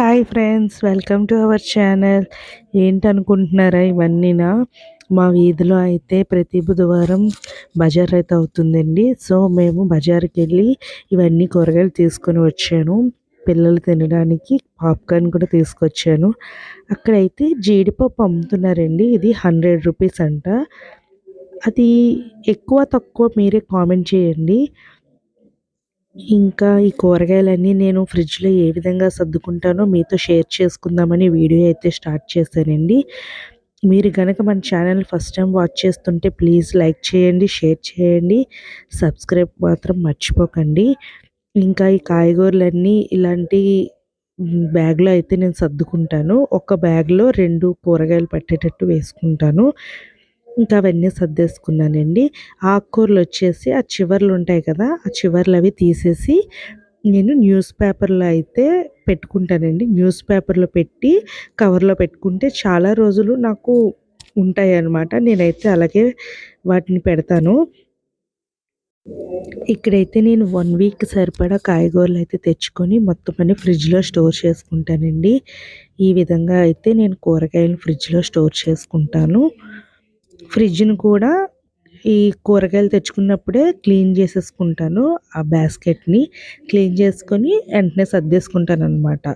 Hi friends welcome to our channel ఏంటనుకుంటున్నారా ఇవన్నీనా? మా వీధిలో అయితే ప్రతి బుధవారం బజార్ అయితే అవుతుందండి. సో మేము బజార్కి వెళ్ళి ఇవన్నీ కూరగాయలు తీసుకొని వచ్చాను. పిల్లలు తినడానికి పాప్కార్న్ కూడా తీసుకొచ్చాను. అక్కడైతే జీడిపప్పు అమ్ముతున్నారండి. ఇది హండ్రెడ్ రూపీస్ అంట. అది ఎక్కువ తక్కువ మీరే కామెంట్ చేయండి. ఇంకా ఈ కూరగాయలన్నీ నేను ఫ్రిడ్జ్లో ఏ విధంగా సర్దుకుంటానో మీతో షేర్ చేసుకుందామని వీడియో అయితే స్టార్ట్ చేశానండి. మీరు కనుక మన ఛానల్ ఫస్ట్ టైం వాచ్ చేస్తుంటే ప్లీజ్ లైక్ చేయండి షేర్ చేయండి సబ్స్క్రైబ్ మాత్రం మర్చిపోకండి. ఇంకా ఈ కాయగూరలన్నీ ఇలాంటి బ్యాగ్లో అయితే నేను సర్దుకుంటాను. ఒక బ్యాగ్లో రెండు కూరగాయలు పట్టేటట్టు వేసుకుంటాను. ఇంకా అవన్నీ సర్దేసుకున్నానండి. ఆకుకూరలు వచ్చేసి ఆ చివర్లు ఉంటాయి కదా ఆ చివర్లు అవి తీసేసి నేను న్యూస్ పేపర్లో అయితే పెట్టుకుంటానండి. న్యూస్ పేపర్లో పెట్టి కవర్లో పెట్టుకుంటే చాలా రోజులు నాకు ఉంటాయి అన్నమాట నేనైతే అలాగే వాటిని పెడతాను. ఇక్కడైతే నేను వన్ వీక్ సరిపడా కాయగూరలు అయితే తెచ్చుకొని మొత్తం అన్ని ఫ్రిడ్జ్లో స్టోర్ చేసుకుంటానండి. ఈ విధంగా అయితే నేను కూరగాయలు ఫ్రిడ్జ్లో స్టోర్ చేసుకుంటాను. ఫ్రిడ్జ్ని కూడా ఈ కూరగాయలు తెచ్చుకున్నప్పుడే క్లీన్ చేసేసుకుంటాను. ఆ బాస్కెట్ని క్లీన్ చేసుకొని వెంటనే సర్దేసుకుంటాను అనమాట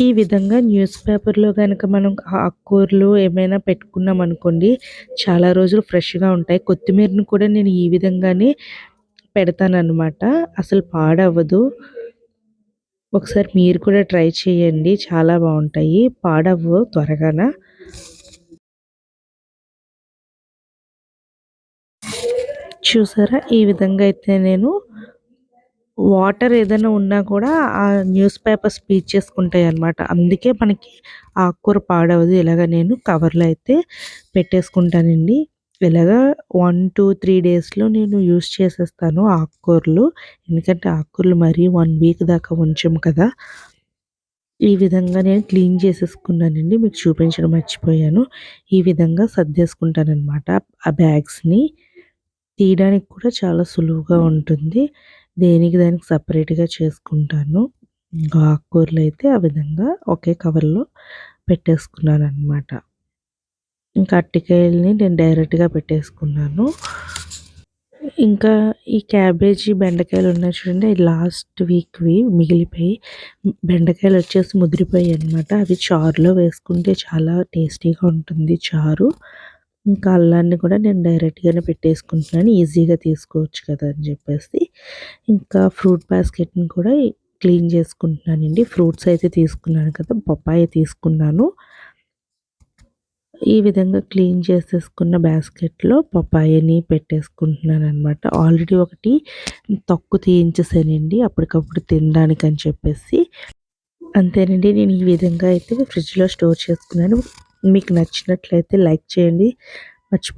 ఈ విధంగా న్యూస్ పేపర్లో కనుక మనం ఆకుకూరలు ఏమైనా పెట్టుకున్నాం అనుకోండి చాలా రోజులు ఫ్రెష్గా ఉంటాయి. కొత్తిమీరను కూడా నేను ఈ విధంగానే పెడతానమాట అసలు పాడవ్వదు. ఒకసారి మీరు కూడా ట్రై చేయండి. చాలా బాగుంటాయి. పాడవ్వు త్వరగాన? చూసారా? ఈ విధంగా అయితే నేను వాటర్ ఏదైనా ఉన్నా కూడా ఆ న్యూస్ పేపర్స్ చేసుకుంటాయి అనమాట అందుకే మనకి ఆకుకూర పాడవదు. ఇలాగ నేను కవర్లో అయితే పెట్టేసుకుంటానండి. ఇలాగా వన్ టూ త్రీ డేస్లో నేను యూస్ చేసేస్తాను ఆకుకూరలు. ఎందుకంటే ఆకుకూరలు మరీ వన్ వీక్ దాకా ఉంచాం కదా. ఈ విధంగా నేను క్లీన్ చేసేసుకున్నానండి. మీకు చూపించడం మర్చిపోయాను. ఈ విధంగా సర్దేసుకుంటాను అనమాట ఆ బ్యాగ్స్ని. తీయడానికి కూడా చాలా సులువుగా ఉంటుంది. దేనికి దానికి సపరేట్గా చేసుకుంటాను. ఇంకా ఆకుకూరలు అయితే ఆ విధంగా ఒకే కవర్లో పెట్టేసుకున్నాను అనమాట ఇంకా అట్టికాయలని నేను డైరెక్ట్గా పెట్టేసుకున్నాను. ఇంకా ఈ క్యాబేజీ బెండకాయలు ఉన్నాయి చూడండి లాస్ట్ వీక్వి మిగిలిపోయి బెండకాయలు వచ్చేసి ముదిరిపోయాయి అనమాట అవి చారులో వేసుకుంటే చాలా టేస్టీగా ఉంటుంది చారు. ఇంకా అల్లాన్ని కూడా నేను డైరెక్ట్గానే పెట్టేసుకుంటున్నాను. ఈజీగా తీసుకోవచ్చు కదా అని చెప్పేసి. ఇంకా ఫ్రూట్ బాస్కెట్ని కూడా క్లీన్ చేసుకుంటున్నానండి. ఫ్రూట్స్ అయితే తీసుకున్నాను కదా పప్పాయ తీసుకున్నాను. ఈ విధంగా క్లీన్ చేసేసుకున్న బాస్కెట్లో పప్పాయని పెట్టేసుకుంటున్నాను అనమాట ఆల్రెడీ ఒకటి తొక్కు తీయించేసానండి అప్పటికప్పుడు తినడానికి అని చెప్పేసి. అంతేనండి నేను ఈ విధంగా అయితే ఫ్రిడ్జ్లో స్టోర్ చేసుకున్నాను. మీకు నచ్చినట్లయితే లైక్ చేయండి. మర్చిపో